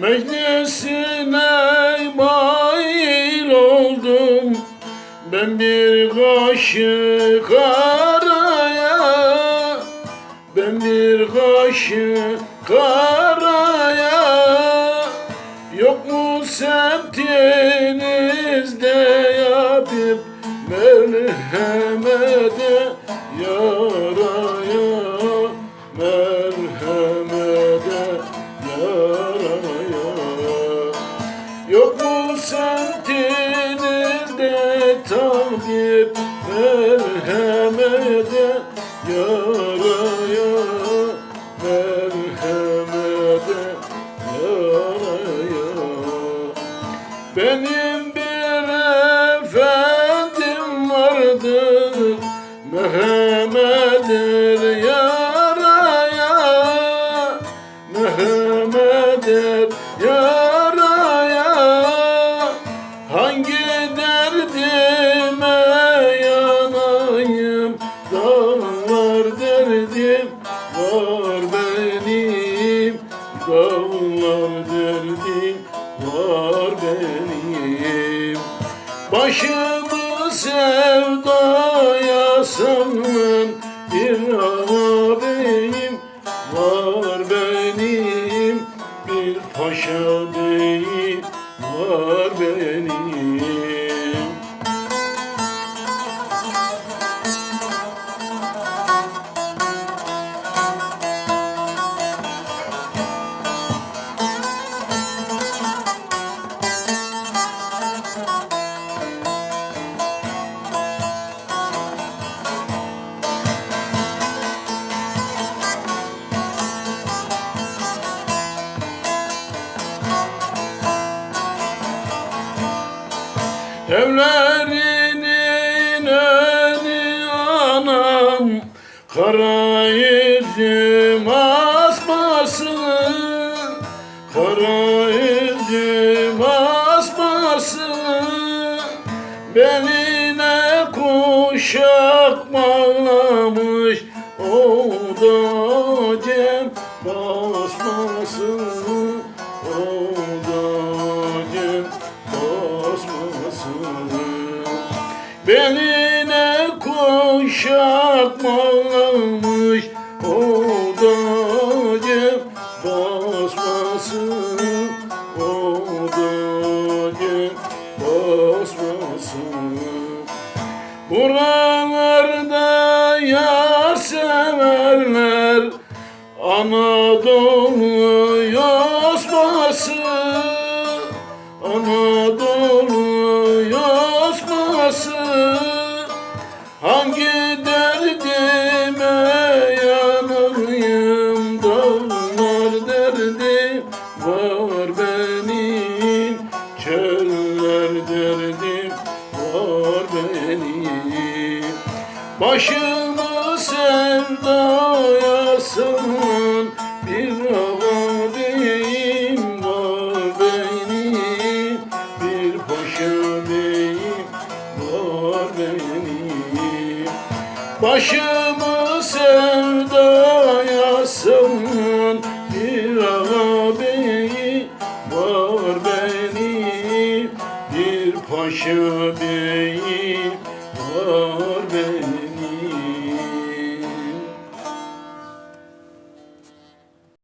Meclisine mail oldum. Ben bir kaşık araya Ben bir kaşık araya. Yok mu semtinizde yapıp merhamede yaraya benim bir efendim vardır Mehmet'dir yaraya. Mehmet'dir yaraya. Hangi derdime yanayım Dağlar derdim var Başımı sevdaya salan bir ağabeyim var benim Bir paşa Evlerinin önü anam Kara yüzüm asmasın Kara yüzüm asmasın Beline kuşak bağlamış O da cem basmasın Beline kuşak bağlamış O da cem basmasın O da cem basmasın. Buralarda yar severler Anadolu yosması Anadolu yosması Hangi derdime yanayım Dağlar derdim var benim Çöller derdim var benim. Başımı sevdaya Başımı sevdaya savun Bir ağabeyi var benim Bir paşa beyim var benim